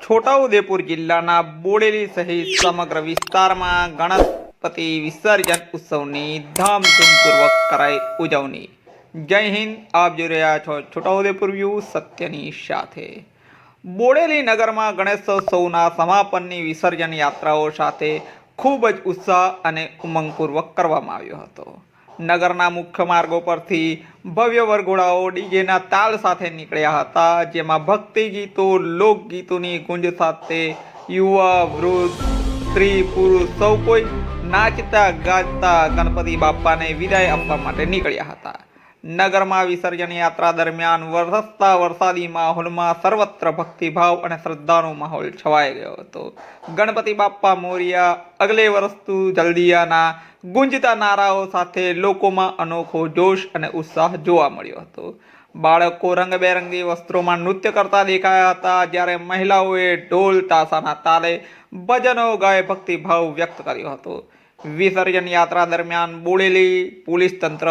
છોટાઉદેપુર જિલ્લાના બોડેલી સહિત સમગ્ર વિસ્તારમાં ગણપતિ વિસર્જન ઉત્સવની ધામધૂમપૂર્વક કરાઈ ઉજવણી જય હિન્દ, આપ જોઈ રહ્યા છો છોટાઉદેપુર વ્યૂ સત્યની સાથે. બોડેલી નગરમાં ગણેશોત્સવના સમાપનની વિસર્જન યાત્રાઓ સાથે ખૂબ જ ઉત્સાહ અને ઉમંગપૂર્વક કરવામાં આવ્યો હતો. નગરના મુખ્ય માર્ગો પરથી ભવ્ય વરઘોડાઓ ડીજેના તાલ સાથે નીકળ્યા હતા, જેમાં ભક્તિ ગીતો લોકગીતોની ગુંજ સાથે યુવા, વૃદ્ધ, સ્ત્રી, પુરુષ સૌ કોઈ નાચતા ગાતા ગણપતિ બાપાને વિદાય આપવા માટે નીકળ્યા હતા. નગરમાં વિસર્જન યાત્રા દરમિયાન વરસતા વરસાદી માહોલમાં સર્વત્ર ભક્તિભાવ અને શ્રદ્ધાનો માહોલ છવાઈ ગયો હતો. ગણપતિ બાપ્પા મોરિયા, અગલે વર્ષતું જલ્દિયાના ગુંજતા નારાઓ સાથે લોકોમાં અનોખો જોશ અને ઉત્સાહ જોવા મળ્યો હતો. બાળકો રંગબેરંગી વસ્ત્રોમાં નૃત્ય કરતા દેખાયા હતા, જ્યારે મહિલાઓએ ઢોલ, તાસાના તાલે ભજનો ગાય ભક્તિભાવ વ્યક્ત કર્યો હતો. વિસર્જન યાત્રા દરમિયાન બોલેલી પોલીસ તંત્ર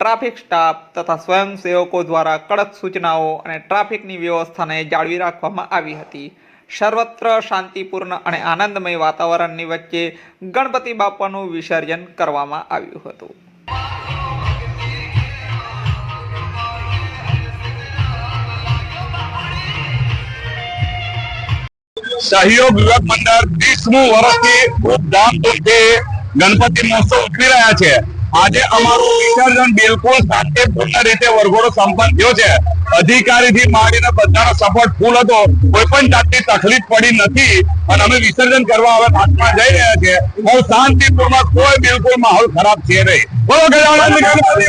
ટ્રાફિક સ્ટાફ તથા સ્વયંસેવકો દ્વારા કડક સૂચનાઓ અને ટ્રાફિકની વ્યવસ્થાને જાળવી રાખવામાં આવી હતી. સર્વત્ર શાંતિપૂર્ણ અને આનંદમય વાતાવરણની વચ્ચે ગણપતિ બાપાનું વિસર્જન કરવામાં આવ્યું હતું. સહયોગ યુવક મંડળ ત્રીસમું વર્ષથી ખૂબ ધામધૂમથી ગણપતિ મહોત્સવ ઉજવી રહ્યા છે. આજે અમારું વિસર્જન બિલકુલ શાંતિપૂર્ણ રીતે વરઘોડો સંપન્ન થયો છે. અધિકારીથી માંડીને બધાનો સપોર્ટ ફૂલ હતો. કોઈ પણ જાતની તકલીફ પડી નથી. અને અમે વિસર્જન કરવા હવે ઘાટમાં જઈ રહ્યા છે બહુ શાંતિપૂર્ણ કોઈ બિલકુલ માહોલ ખરાબ છે નહીં. બોલો ગજાનંદ ગણપતિ!